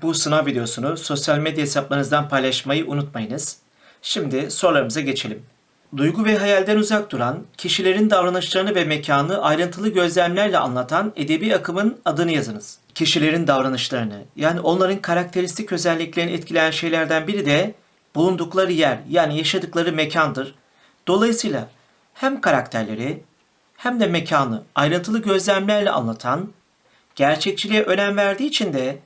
Bu sınav videosunu sosyal medya hesaplarınızdan paylaşmayı unutmayınız. Şimdi sorularımıza geçelim. Duygu ve hayalden uzak duran, kişilerin davranışlarını ve mekanı ayrıntılı gözlemlerle anlatan edebi akımın adını yazınız. Kişilerin davranışlarını, yani onların karakteristik özelliklerini etkileyen şeylerden biri de bulundukları yer, yani yaşadıkları mekandır. Dolayısıyla hem karakterleri hem de mekanı ayrıntılı gözlemlerle anlatan, gerçekçiliğe önem verdiği için de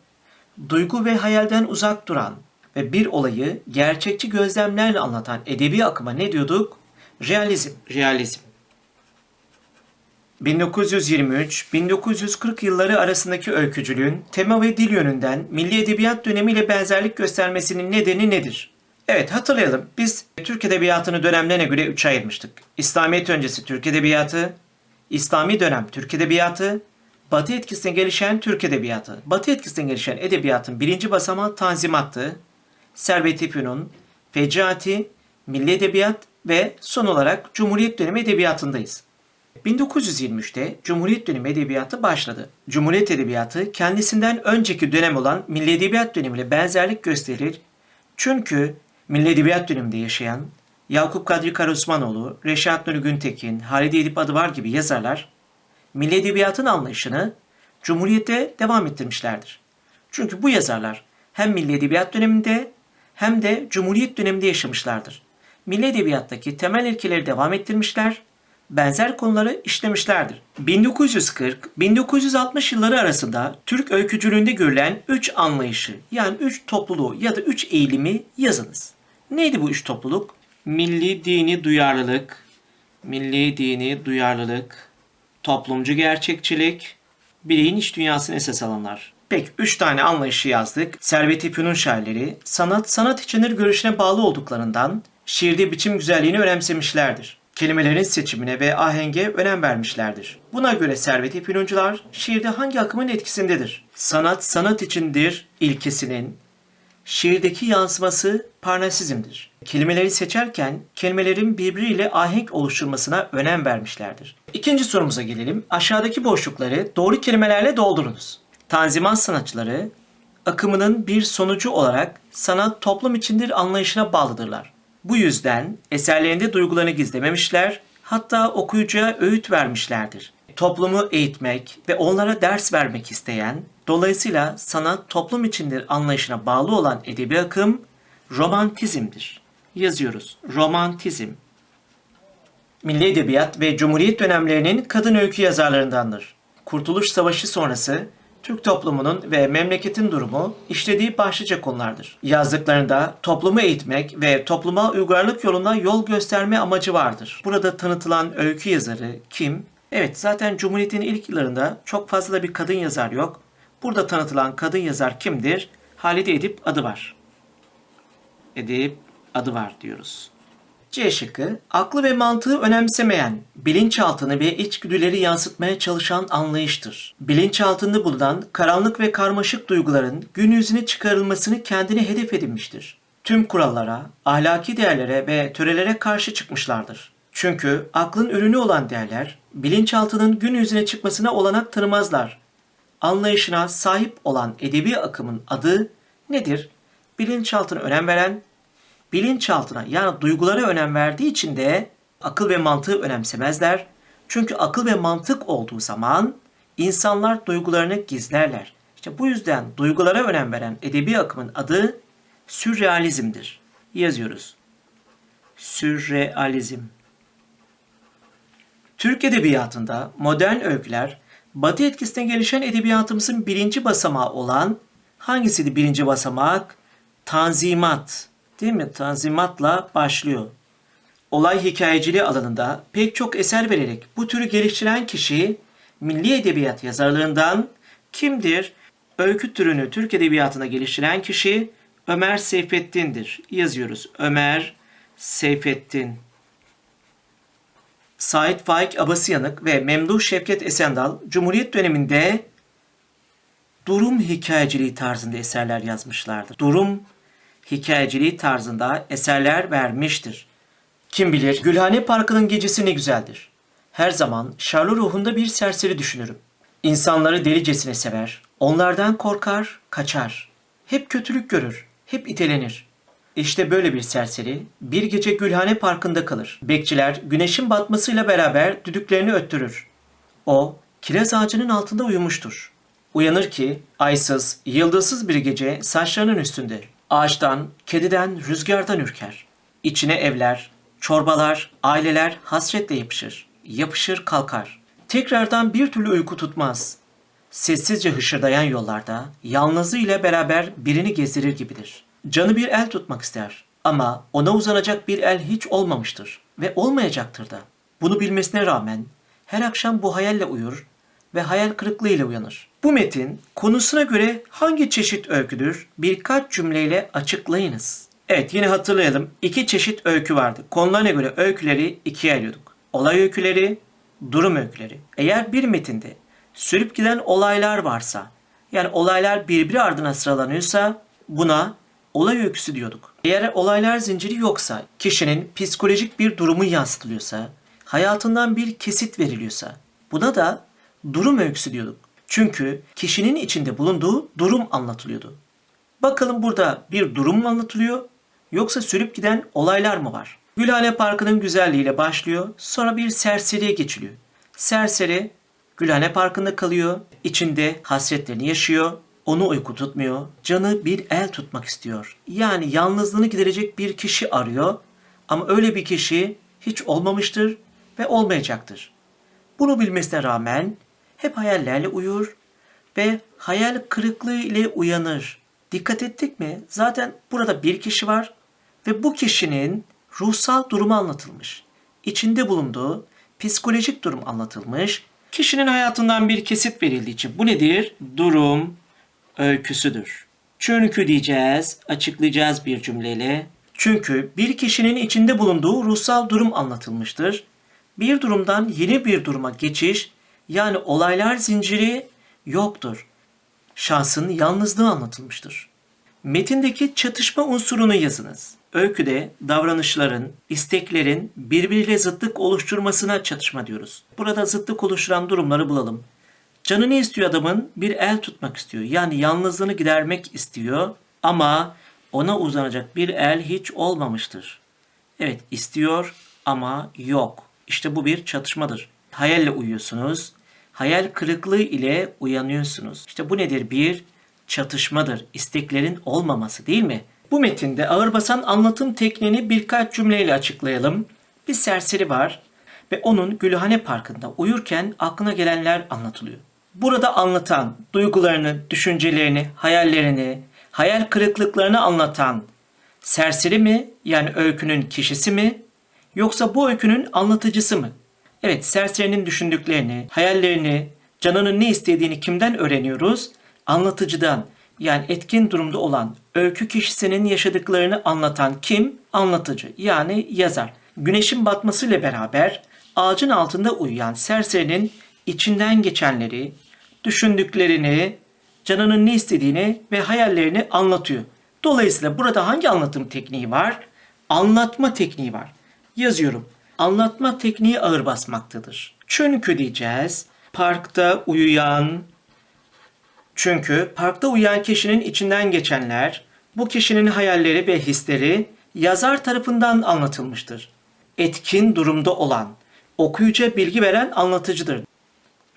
duygu ve hayalden uzak duran ve bir olayı gerçekçi gözlemlerle anlatan edebi akıma ne diyorduk? Realizm. Realizm. 1923-1940 yılları arasındaki öykücülüğün tema ve dil yönünden milli edebiyat dönemiyle benzerlik göstermesinin nedeni nedir? Evet hatırlayalım. Biz Türk Edebiyatı'nı dönemlerine göre üçe ayırmıştık. İslamiyet öncesi Türk Edebiyatı, İslami dönem Türk Edebiyatı, Batı etkisine gelişen Türk Edebiyatı. Batı etkisine gelişen edebiyatın birinci basamağı Tanzimat'tı. Servet-i Fünun, Fecaati, Milli Edebiyat ve son olarak Cumhuriyet dönemi edebiyatındayız. 1923'te Cumhuriyet dönemi edebiyatı başladı. Cumhuriyet edebiyatı kendisinden önceki dönem olan Milli Edebiyat dönemiyle benzerlik gösterir. Çünkü Milli Edebiyat döneminde yaşayan Yakup Kadri Karaosmanoğlu, Reşat Nuri Güntekin, Halide Edip Adıvar gibi yazarlar Milli Edebiyatın anlayışını Cumhuriyet'te devam ettirmişlerdir. Çünkü bu yazarlar hem Milli Edebiyat döneminde hem de Cumhuriyet döneminde yaşamışlardır. Milli Edebiyat'taki temel ilkeleri devam ettirmişler, benzer konuları işlemişlerdir. 1940-1960 yılları arasında Türk öykücülüğünde görülen 3 anlayışı yani 3 topluluğu ya da 3 eğilimi yazınız. Neydi bu üç topluluk? Milli dini duyarlılık, milli dini duyarlılık, toplumcu gerçekçilik, bireyin iç dünyasını esas alanlar. Peki üç tane anlayışı yazdık. Servet İpün'ün şairleri sanat sanat içindir görüşüne bağlı olduklarından şiirde biçim güzelliğini önemsemişlerdir. Kelimelerin seçimine ve ahenge önem vermişlerdir. Buna göre Servet İpününcüler şiirde hangi akımın etkisindedir? Sanat sanat içindir ilkesinin şiirdeki yansıması parnasizmdir. Kelimeleri seçerken kelimelerin birbiriyle ahenk oluşturmasına önem vermişlerdir. İkinci sorumuza gelelim. Aşağıdaki boşlukları doğru kelimelerle doldurunuz. Tanzimat sanatçıları akımının bir sonucu olarak sanat toplum içindir anlayışına bağlıdırlar. Bu yüzden eserlerinde duygularını gizlememişler, hatta okuyucuya öğüt vermişlerdir. Toplumu eğitmek ve onlara ders vermek isteyen, dolayısıyla sanat toplum içindir anlayışına bağlı olan edebi akım romantizmdir. Yazıyoruz. Romantizm. Milli Edebiyat ve Cumhuriyet dönemlerinin kadın öykü yazarlarındandır. Kurtuluş Savaşı sonrası Türk toplumunun ve memleketin durumu işlediği başlıca konulardır. Yazdıklarında toplumu eğitmek ve topluma uygarlık yoluna yol gösterme amacı vardır. Burada tanıtılan öykü yazarı kim? Evet zaten Cumhuriyet'in ilk yıllarında çok fazla bir kadın yazar yok. Burada tanıtılan kadın yazar kimdir? Halide Edip adı var. Edip adı var diyoruz. C şıkkı, aklı ve mantığı önemsemeyen, bilinçaltını ve içgüdüleri yansıtmaya çalışan anlayıştır. Bilinçaltında bulunan karanlık ve karmaşık duyguların gün yüzüne çıkarılmasını kendine hedef edinmiştir. Tüm kurallara, ahlaki değerlere ve törelere karşı çıkmışlardır. Çünkü aklın ürünü olan değerler, bilinçaltının gün yüzüne çıkmasına olanak tanımazlar. Anlayışına sahip olan edebi akımın adı nedir? Bilinçaltına önem veren, bilinçaltına yani duygulara önem verdiği için de akıl ve mantığı önemsemezler. Çünkü akıl ve mantık olduğu zaman insanlar duygularını gizlerler. İşte bu yüzden duygulara önem veren edebi akımın adı sürrealizmdir. Yazıyoruz. Sürrealizm. Türk edebiyatında modern öyküler Batı etkisine gelişen edebiyatımızın birinci basamağı olan hangisiydi birinci basamak? Tanzimat. Değil mi? Tanzimatla başlıyor. Olay hikayeciliği alanında pek çok eser vererek bu türü geliştiren kişi milli edebiyat yazarlarından kimdir? Öykü türünü Türk edebiyatında geliştiren kişi Ömer Seyfettin'dir. Yazıyoruz. Ömer Seyfettin. Sait Faik Abasıyanık ve Memduh Şevket Esendal Cumhuriyet döneminde durum hikayeciliği tarzında eserler yazmışlardır. Durum hikayeciliği tarzında eserler vermiştir. Kim bilir Gülhane Parkı'nın gecesi ne güzeldir. Her zaman şarlı ruhunda bir serseri düşünürüm. İnsanları delicesine sever, onlardan korkar, kaçar. Hep kötülük görür, hep itelenir. İşte böyle bir serseri bir gece Gülhane Parkı'nda kalır. Bekçiler güneşin batmasıyla beraber düdüklerini öttürür. O kiraz ağacının altında uyumuştur. Uyanır ki aysız, yıldızsız bir gece saçlarının üstünde. Ağaçtan, kediden, rüzgardan ürker. İçine evler, çorbalar, aileler hasretle yapışır. Yapışır kalkar. Tekrardan bir türlü uyku tutmaz. Sessizce hışırdayan yollarda yalnızlığıyla beraber birini gezdirir gibidir. Canı bir el tutmak ister ama ona uzanacak bir el hiç olmamıştır ve olmayacaktır da. Bunu bilmesine rağmen her akşam bu hayalle uyur ve hayal kırıklığıyla uyanır. Bu metin konusuna göre hangi çeşit öyküdür birkaç cümleyle açıklayınız. Evet yine hatırlayalım. İki çeşit öykü vardı. Konularına göre öyküleri ikiye ayırıyorduk. Olay öyküleri, durum öyküleri. Eğer bir metinde sürüp giden olaylar varsa, yani olaylar birbiri ardına sıralanıyorsa buna olay öyküsü diyorduk. Eğer olaylar zinciri yoksa, kişinin psikolojik bir durumu yansıtılıyorsa, hayatından bir kesit veriliyorsa buna da durum öyküsü diyorduk. Çünkü kişinin içinde bulunduğu durum anlatılıyordu. Bakalım burada bir durum mu anlatılıyor yoksa sürüp giden olaylar mı var? Gülhane Parkı'nın güzelliğiyle başlıyor, sonra bir serseriye geçiliyor. Serseri Gülhane Parkı'nda kalıyor, içinde hasretlerini yaşıyor, onu uyku tutmuyor, canı bir el tutmak istiyor. Yani yalnızlığını giderecek bir kişi arıyor ama öyle bir kişi hiç olmamıştır ve olmayacaktır. Bunu bilmesine rağmen hep hayallerle uyur ve hayal kırıklığı ile uyanır. Dikkat ettik mi? Zaten burada bir kişi var ve bu kişinin ruhsal durumu anlatılmış. İçinde bulunduğu psikolojik durum anlatılmış. Kişinin hayatından bir kesit verildiği için bu nedir? Durum öyküsüdür. Çünkü diyeceğiz, açıklayacağız bir cümleyle. Çünkü bir kişinin içinde bulunduğu ruhsal durum anlatılmıştır. Bir durumdan yeni bir duruma geçiş yani olaylar zinciri yoktur. Şahsın yalnızlığı anlatılmıştır. Metindeki çatışma unsurunu yazınız. Öyküde davranışların, isteklerin birbiriyle zıtlık oluşturmasına çatışma diyoruz. Burada zıtlık oluşturan durumları bulalım. Canı ne istiyor adamın? Bir el tutmak istiyor. Yani yalnızlığını gidermek istiyor ama ona uzanacak bir el hiç olmamıştır. Evet istiyor ama yok. İşte bu bir çatışmadır. Hayalle uyuyorsunuz. Hayal kırıklığı ile uyanıyorsunuz. İşte bu nedir? Bir çatışmadır. İsteklerin olmaması değil mi? Bu metinde ağır anlatım tekniğini birkaç cümleyle açıklayalım. Bir serseri var ve onun Gülhane Parkı'nda uyurken aklına gelenler anlatılıyor. Burada anlatan duygularını, düşüncelerini, hayallerini, hayal kırıklıklarını anlatan serseri mi yani öykünün kişisi mi yoksa bu öykünün anlatıcısı mı? Evet serserinin düşündüklerini, hayallerini, canının ne istediğini kimden öğreniyoruz? Anlatıcıdan yani etkin durumda olan öykü kişisinin yaşadıklarını anlatan kim? Anlatıcı yani yazar. Güneşin batmasıyla beraber ağacın altında uyuyan serserinin içinden geçenleri, düşündüklerini, canının ne istediğini ve hayallerini anlatıyor. Dolayısıyla burada hangi anlatım tekniği var? Anlatma tekniği var. Yazıyorum. Anlatma tekniği ağır basmaktadır. Çünkü diyeceğiz parkta uyuyan çünkü parkta uyuyan kişinin içinden geçenler, bu kişinin hayalleri ve hisleri yazar tarafından anlatılmıştır. Etkin durumda olan, okuyucuya bilgi veren anlatıcıdır.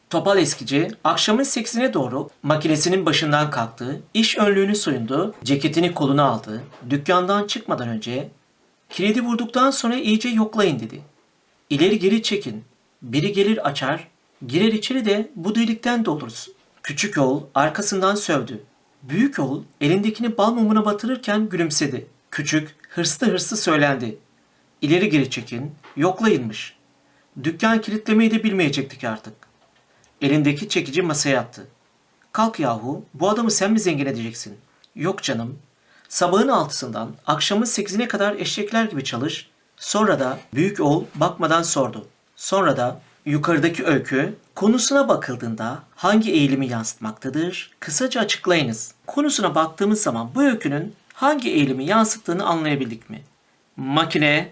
Topal eskici akşamın seksine doğru makinesinin başından kalktı, iş önlüğünü soyundu, ceketini koluna aldı, dükkandan çıkmadan önce kilidi vurduktan sonra iyice yoklayın dedi. İleri geri çekin, biri gelir açar, girer içeri de bu delikten doluruz. Küçük oğul arkasından sövdü. Büyük oğul elindekini bal mumuna batırırken gülümsedi. Küçük hırslı hırslı söylendi. İleri geri çekin, yoklayınmış. Dükkan kilitlemeyi de bilmeyecektik artık. Elindeki çekici masaya attı. Kalk yahu, bu adamı sen mi zengin edeceksin? Yok canım. Sabahın altısından akşamın sekizine kadar eşekler gibi çalış. Sonra da büyük oğul bakmadan sordu. Sonra da yukarıdaki öykü konusuna bakıldığında hangi eğilimi yansıtmaktadır? Kısaca açıklayınız. Konusuna baktığımız zaman bu öykünün hangi eğilimi yansıttığını anlayabildik mi? Makine,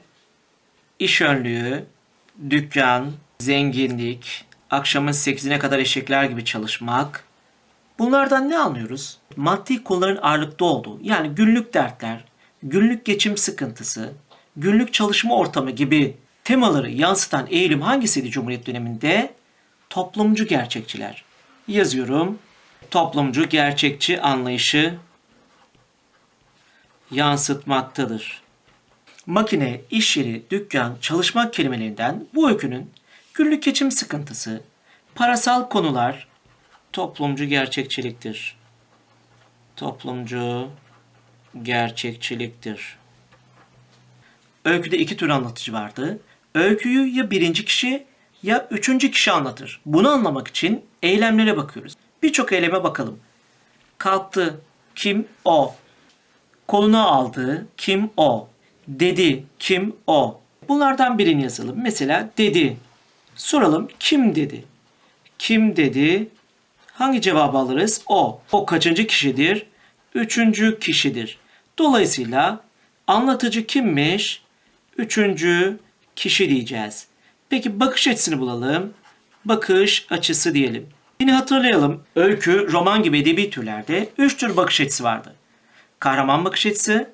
iş önlüğü, dükkan, zenginlik, akşamın 8'ine kadar eşekler gibi çalışmak, Bunlardan ne anlıyoruz? Maddi konuların ağırlıkta olduğu, yani günlük dertler, günlük geçim sıkıntısı, günlük çalışma ortamı gibi temaları yansıtan eğilim hangisiydi Cumhuriyet döneminde? Toplumcu gerçekçiler. Yazıyorum. Toplumcu gerçekçi anlayışı yansıtmaktadır. Makine, iş yeri, dükkan, çalışmak kelimelerinden bu öykünün günlük geçim sıkıntısı, parasal konular toplumcu gerçekçiliktir. Toplumcu gerçekçiliktir. Öyküde iki tür anlatıcı vardı. Öyküyü ya birinci kişi ya üçüncü kişi anlatır. Bunu anlamak için eylemlere bakıyoruz. Birçok eyleme bakalım. Kalktı. Kim? O. Koluna aldı. Kim? O. Dedi. Kim? O. Bunlardan birini yazalım. Mesela dedi. Soralım. Kim dedi? Kim dedi? Hangi cevabı alırız? O. O kaçıncı kişidir? Üçüncü kişidir. Dolayısıyla anlatıcı kimmiş? Üçüncü kişi diyeceğiz. Peki bakış açısını bulalım. Bakış açısı diyelim. Yine hatırlayalım. Öykü, roman gibi edebi türlerde üç tür bakış açısı vardı. Kahraman bakış açısı,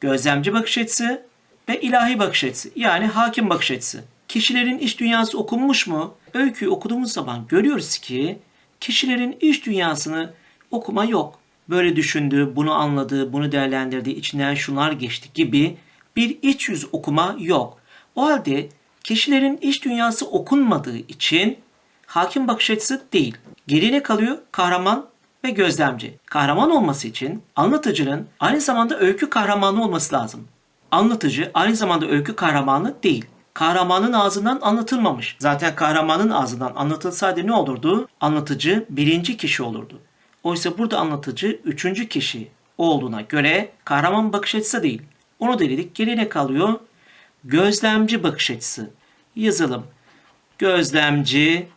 gözlemci bakış açısı ve ilahi bakış açısı yani hakim bakış açısı. Kişilerin iç dünyası okunmuş mu? Öyküyü okuduğumuz zaman görüyoruz ki kişilerin iç dünyasını okuma yok. Böyle düşündü, bunu anladı, bunu değerlendirdi, içinden şunlar geçti gibi bir iç yüz okuma yok. O halde kişilerin iç dünyası okunmadığı için hakim bakış açısı değil. Geriye ne kalıyor? Kahraman ve gözlemci. Kahraman olması için anlatıcının aynı zamanda öykü kahramanı olması lazım. Anlatıcı aynı zamanda öykü kahramanı değil. Kahramanın ağzından anlatılmamış. Zaten kahramanın ağzından anlatılsaydı ne olurdu? Anlatıcı birinci kişi olurdu. Oysa burada anlatıcı üçüncü kişi olduğuna göre kahraman bakış açısı değil. Onu denedik. Geriye ne kalıyor? Gözlemci bakış açısı. Yazalım. Gözlemci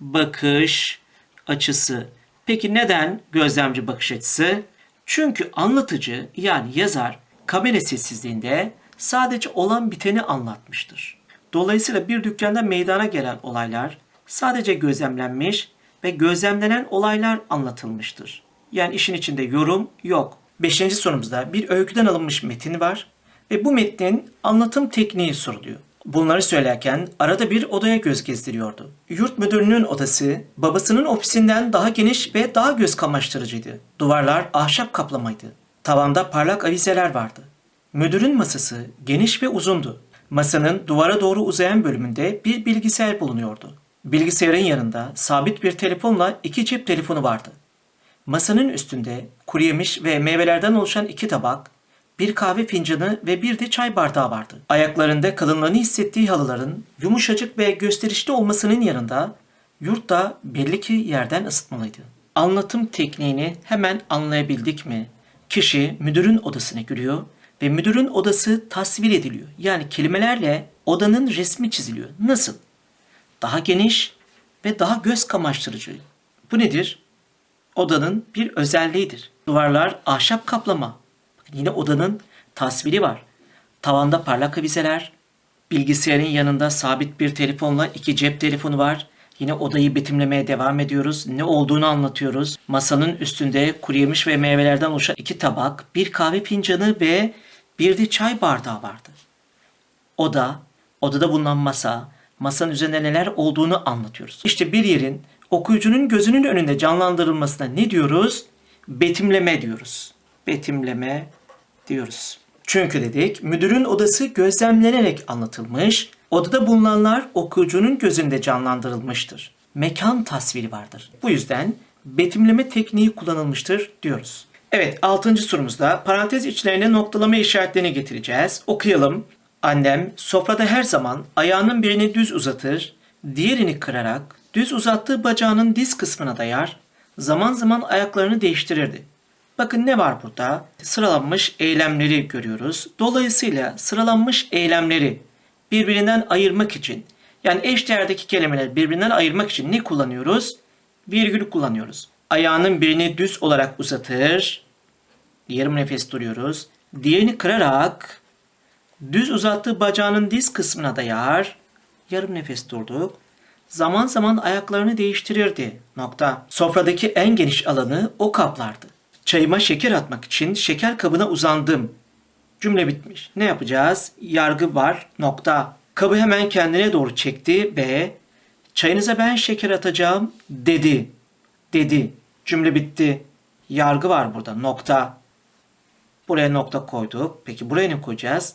bakış açısı. Peki neden gözlemci bakış açısı? Çünkü anlatıcı yani yazar kamera sessizliğinde sadece olan biteni anlatmıştır. Dolayısıyla bir dükkanda meydana gelen olaylar sadece gözlemlenmiş ve gözlemlenen olaylar anlatılmıştır. Yani işin içinde yorum yok. Beşinci sorumuzda bir öyküden alınmış metin var ve bu metnin anlatım tekniği soruluyor. Bunları söylerken arada bir odaya göz gezdiriyordu. Yurt müdürünün odası babasının ofisinden daha geniş ve daha göz kamaştırıcıydı. Duvarlar ahşap kaplamaydı. Tavanda parlak avizeler vardı. Müdürün masası geniş ve uzundu. Masanın duvara doğru uzayan bölümünde bir bilgisayar bulunuyordu. Bilgisayarın yanında sabit bir telefonla iki cep telefonu vardı. Masanın üstünde kuru yemiş ve meyvelerden oluşan iki tabak, bir kahve fincanı ve bir de çay bardağı vardı. Ayaklarında kalınlığını hissettiği halıların yumuşacık ve gösterişli olmasının yanında yurtta belli ki yerden ısıtmalıydı. Anlatım tekniğini hemen anlayabildik mi? Kişi müdürün odasına giriyor ve müdürün odası tasvir ediliyor. Yani kelimelerle odanın resmi çiziliyor. Nasıl? Daha geniş ve daha göz kamaştırıcı. Bu nedir? Odanın bir özelliğidir. Duvarlar ahşap kaplama. Bakın yine odanın tasviri var. Tavanda parlak avizeler, bilgisayarın yanında sabit bir telefonla iki cep telefonu var. Yine odayı betimlemeye devam ediyoruz. Ne olduğunu anlatıyoruz. Masanın üstünde kuru yemiş ve meyvelerden oluşan iki tabak, bir kahve fincanı ve bir de çay bardağı vardı. Oda, odada bulunan masa, masanın üzerinde neler olduğunu anlatıyoruz. İşte bir yerin okuyucunun gözünün önünde canlandırılmasına ne diyoruz? Betimleme diyoruz. Betimleme diyoruz. Çünkü dedik müdürün odası gözlemlenerek anlatılmış, odada bulunanlar okuyucunun gözünde canlandırılmıştır. Mekan tasviri vardır. Bu yüzden betimleme tekniği kullanılmıştır diyoruz. Evet 6. sorumuzda parantez içlerine noktalama işaretlerini getireceğiz. Okuyalım. Annem sofrada her zaman ayağının birini düz uzatır, diğerini kırarak düz uzattığı bacağının diz kısmına dayar, zaman zaman ayaklarını değiştirirdi. Bakın ne var burada? Sıralanmış eylemleri görüyoruz. Dolayısıyla sıralanmış eylemleri birbirinden ayırmak için yani eş değerdeki kelimeleri birbirinden ayırmak için ne kullanıyoruz? Virgül kullanıyoruz. Ayağının birini düz olarak uzatır. Yarım nefes duruyoruz. Diğerini kırarak düz uzattığı bacağının diz kısmına dayar. Yarım nefes durduk. zaman zaman ayaklarını değiştirirdi. Nokta. Sofradaki en geniş alanı o kaplardı. Çayıma şeker atmak için şeker kabına uzandım. Cümle bitmiş. Ne yapacağız? Yargı var. Nokta. Kabı hemen kendine doğru çekti ve çayınıza ben şeker atacağım dedi. Dedi. Cümle bitti. Yargı var burada. Nokta. Buraya nokta koyduk. Peki buraya ne koyacağız?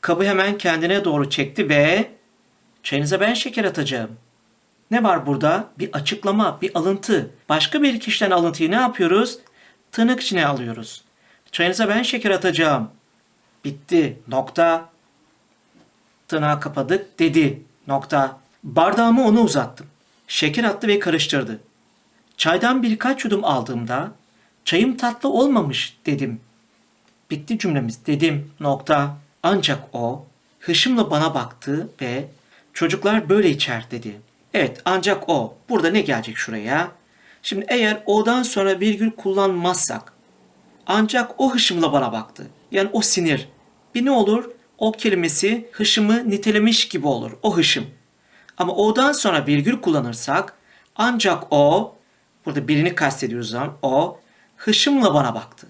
Kabı hemen kendine doğru çekti ve çayınıza ben şeker atacağım. Ne var burada? Bir açıklama, bir alıntı. Başka bir kişiden alıntıyı ne yapıyoruz? Tırnak içine alıyoruz. Çayınıza ben şeker atacağım. Bitti. Nokta. Tırnağı kapadık. Dedi. Nokta. Bardağımı ona uzattım. Şeker attı ve karıştırdı. Çaydan birkaç yudum aldığımda çayım tatlı olmamış dedim. Bitti cümlemiz dedim nokta. Ancak o hışımla bana baktı ve çocuklar böyle içer dedi. Evet ancak o. Burada ne gelecek şuraya? Şimdi eğer o'dan sonra virgül kullanmazsak ancak o hışımla bana baktı. Yani o sinir. Bir ne olur? O kelimesi hışımı nitelemiş gibi olur. O hışım. Ama o'dan sonra virgül kullanırsak ancak o burada birini kastediyoruz zaman o hışımla bana baktı.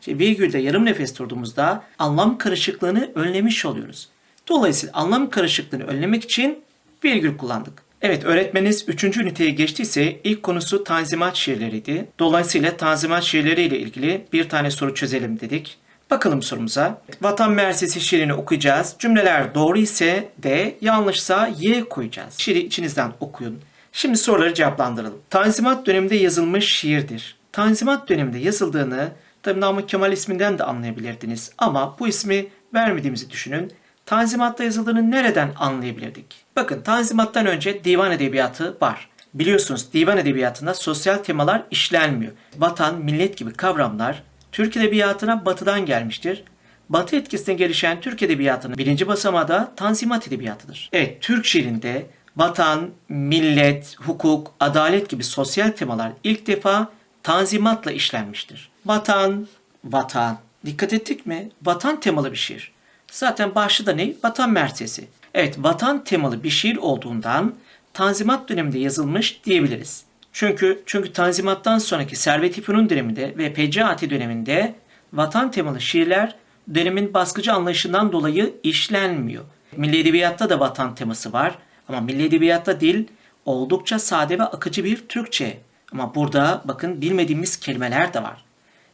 İşte virgülde yarım nefes durduğumuzda anlam karışıklığını önlemiş oluyoruz. Dolayısıyla anlam karışıklığını önlemek için virgül kullandık. Evet öğretmeniniz 3. üniteye geçtiyse ilk konusu tanzimat şiirleriydi. Dolayısıyla tanzimat şiirleriyle ilgili bir tane soru çözelim dedik. Bakalım sorumuza. Vatan Mersesi şiirini okuyacağız. Cümleler doğru ise D, yanlışsa Y koyacağız. Şiiri içinizden okuyun. Şimdi soruları cevaplandıralım. Tanzimat döneminde yazılmış şiirdir. Tanzimat döneminde yazıldığını tabi Namık Kemal isminden de anlayabilirdiniz. Ama bu ismi vermediğimizi düşünün. Tanzimat'ta yazıldığını nereden anlayabilirdik? Bakın Tanzimat'tan önce divan edebiyatı var. Biliyorsunuz divan edebiyatında sosyal temalar işlenmiyor. Vatan, millet gibi kavramlar Türk edebiyatına batıdan gelmiştir. Batı etkisine gelişen Türk edebiyatının birinci basamağı da Tanzimat edebiyatıdır. Evet, Türk şiirinde vatan, millet, hukuk, adalet gibi sosyal temalar ilk defa Tanzimat'la işlenmiştir. Vatan, vatan. Dikkat ettik mi? Vatan temalı bir şiir. Zaten başlığı da ne? Vatan Mersesi. Evet, vatan temalı bir şiir olduğundan Tanzimat döneminde yazılmış diyebiliriz. Çünkü çünkü Tanzimat'tan sonraki Servet-i Fünun döneminde ve Pecaati döneminde vatan temalı şiirler dönemin baskıcı anlayışından dolayı işlenmiyor. Milli Edebiyat'ta da vatan teması var ama Milli Edebiyat'ta dil oldukça sade ve akıcı bir Türkçe. Ama burada bakın bilmediğimiz kelimeler de var.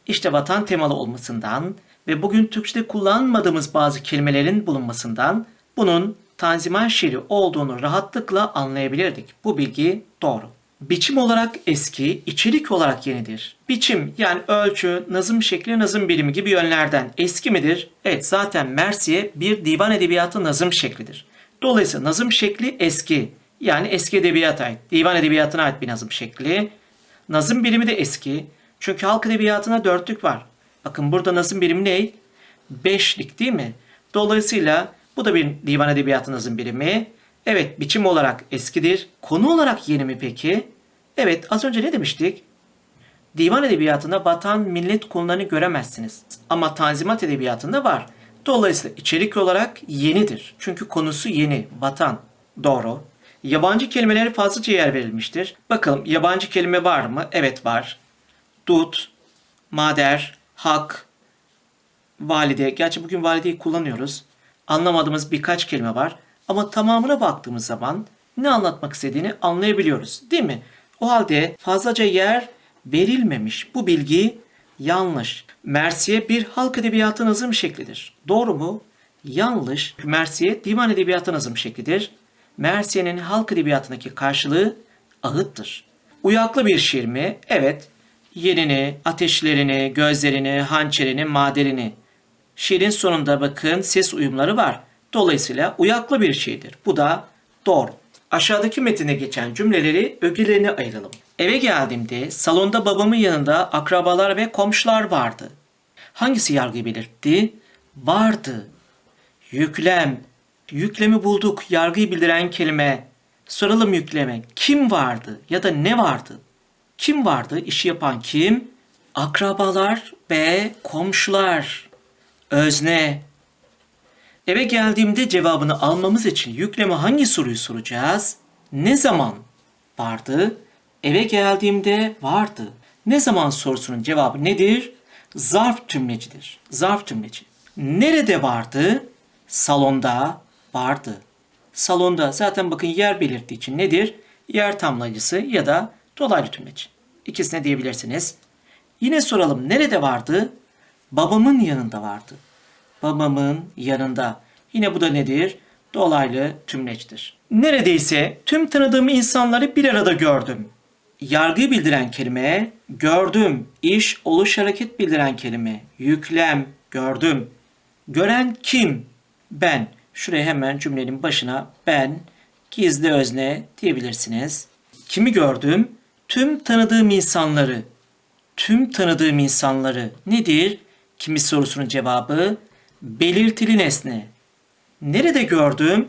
İşte vatan temalı olmasından ve bugün Türkçe'de kullanmadığımız bazı kelimelerin bulunmasından bunun tanzimat şiiri olduğunu rahatlıkla anlayabilirdik. Bu bilgi doğru. Biçim olarak eski, içerik olarak yenidir. Biçim yani ölçü, nazım şekli, nazım bilimi gibi yönlerden eski midir? Evet zaten Mersiye bir divan edebiyatı nazım şeklidir. Dolayısıyla nazım şekli eski. Yani eski edebiyata ait, divan edebiyatına ait bir nazım şekli. Nazım bilimi de eski. Çünkü halk edebiyatına dörtlük var. Bakın burada nazım birimi ne? Beşlik değil mi? Dolayısıyla bu da bir divan edebiyatı nazım birimi. Evet biçim olarak eskidir. Konu olarak yeni mi peki? Evet az önce ne demiştik? Divan edebiyatında vatan, millet konularını göremezsiniz. Ama tanzimat edebiyatında var. Dolayısıyla içerik olarak yenidir. Çünkü konusu yeni, vatan. Doğru. Yabancı kelimelere fazlaca yer verilmiştir. Bakalım yabancı kelime var mı? Evet var. Dut, mader, hak, valide. Gerçi bugün valideyi kullanıyoruz. Anlamadığımız birkaç kelime var. Ama tamamına baktığımız zaman ne anlatmak istediğini anlayabiliyoruz. Değil mi? O halde fazlaca yer verilmemiş. Bu bilgi yanlış. Mersiye bir halk edebiyatı nazım şeklidir. Doğru mu? Yanlış. Mersiye divan edebiyatı nazım şeklidir. Mersiye'nin halk edebiyatındaki karşılığı ağıttır. Uyaklı bir şiir mi? Evet. Yerini, ateşlerini, gözlerini, hançerini, maderini. Şiirin sonunda bakın ses uyumları var. Dolayısıyla uyaklı bir şeydir. Bu da doğru. Aşağıdaki metinde geçen cümleleri ögelerine ayıralım. Eve geldiğimde salonda babamın yanında akrabalar ve komşular vardı. Hangisi yargıyı belirtti? Vardı. Yüklem. Yüklemi bulduk. Yargıyı bildiren kelime. Soralım yükleme. Kim vardı ya da ne vardı? Kim vardı? İşi yapan kim? Akrabalar ve komşular. Özne. Eve geldiğimde cevabını almamız için yükleme hangi soruyu soracağız? Ne zaman vardı? Eve geldiğimde vardı. Ne zaman sorusunun cevabı nedir? Zarf tümlecidir. Zarf tümleci. Nerede vardı? Salonda vardı. Salonda zaten bakın yer belirttiği için nedir? Yer tamlayıcısı ya da dolaylı tümleci. İkisine diyebilirsiniz. Yine soralım nerede vardı? Babamın yanında vardı. Babamın yanında. Yine bu da nedir? Dolaylı tümleçtir. Neredeyse tüm tanıdığım insanları bir arada gördüm. Yargıyı bildiren kelime gördüm. İş, oluş, hareket bildiren kelime. Yüklem, gördüm. Gören kim? Ben. Şuraya hemen cümlenin başına ben, gizli özne diyebilirsiniz. Kimi gördüm? Tüm tanıdığım insanları. Tüm tanıdığım insanları nedir? Kimi sorusunun cevabı belirtili nesne. Nerede gördüm?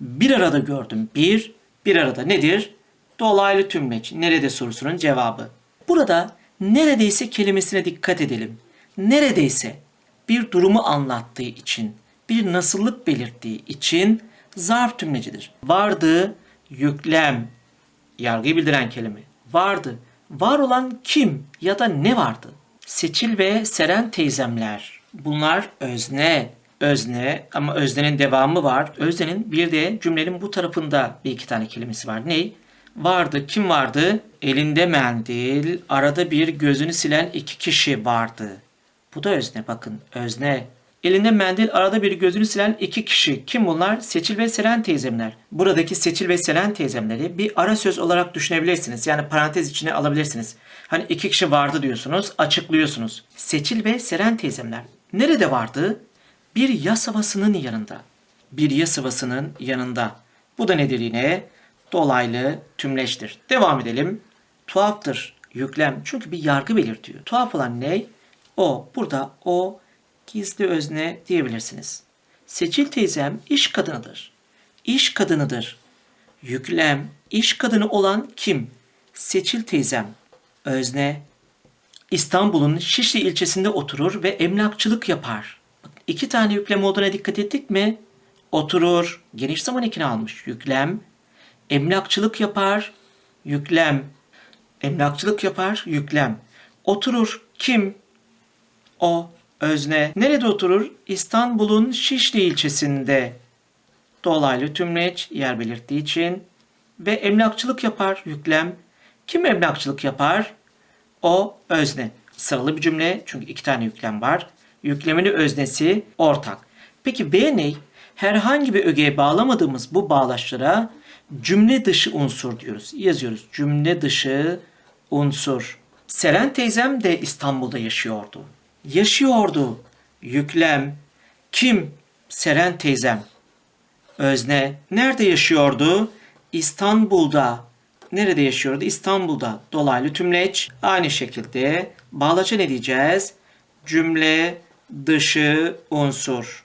Bir arada gördüm. Bir, bir arada nedir? Dolaylı tümleç. Nerede sorusunun cevabı. Burada neredeyse kelimesine dikkat edelim. Neredeyse bir durumu anlattığı için, bir nasıllık belirttiği için zarf tümlecidir. Vardı, yüklem, yargıyı bildiren kelime. Vardı. Var olan kim ya da ne vardı? Seçil ve Seren teyzemler. Bunlar özne. Özne ama öznenin devamı var. Öznenin bir de cümlenin bu tarafında bir iki tane kelimesi var. Ney? Vardı. Kim vardı? Elinde mendil, arada bir gözünü silen iki kişi vardı. Bu da özne bakın. Özne. Elinde mendil arada bir gözünü silen iki kişi. Kim bunlar? Seçil ve Selen teyzemler. Buradaki Seçil ve Selen teyzemleri bir ara söz olarak düşünebilirsiniz. Yani parantez içine alabilirsiniz. Hani iki kişi vardı diyorsunuz, açıklıyorsunuz. Seçil ve Selen teyzemler. Nerede vardı? Bir yas havasının yanında. Bir yas havasının yanında. Bu da nedir yine? Dolaylı tümleçtir. Devam edelim. Tuhaftır. Yüklem. Çünkü bir yargı belirtiyor. Tuhaf olan ne? O. Burada o gizli özne diyebilirsiniz. Seçil teyzem iş kadınıdır. İş kadınıdır. Yüklem, iş kadını olan kim? Seçil teyzem. Özne, İstanbul'un Şişli ilçesinde oturur ve emlakçılık yapar. Bak, iki tane yüklem olduğuna dikkat ettik mi? Oturur, geniş zaman ekini almış. Yüklem, emlakçılık yapar, yüklem. Emlakçılık yapar, yüklem. Oturur, kim? O, özne. Nerede oturur? İstanbul'un Şişli ilçesinde. Dolaylı tümleç yer belirttiği için. Ve emlakçılık yapar, yüklem. Kim emlakçılık yapar? O, özne. Sıralı bir cümle çünkü iki tane yüklem var. Yüklemini öznesi ortak. Peki B ne? Herhangi bir ögeye bağlamadığımız bu bağlaçlara cümle dışı unsur diyoruz. Yazıyoruz. Cümle dışı unsur. Seren teyzem de İstanbul'da yaşıyordu. Yaşıyordu. Yüklem. Kim? Seren teyzem. Özne. Nerede yaşıyordu? İstanbul'da. Nerede yaşıyordu? İstanbul'da. Dolaylı tümleç. Aynı şekilde bağlaça ne diyeceğiz? Cümle dışı unsur.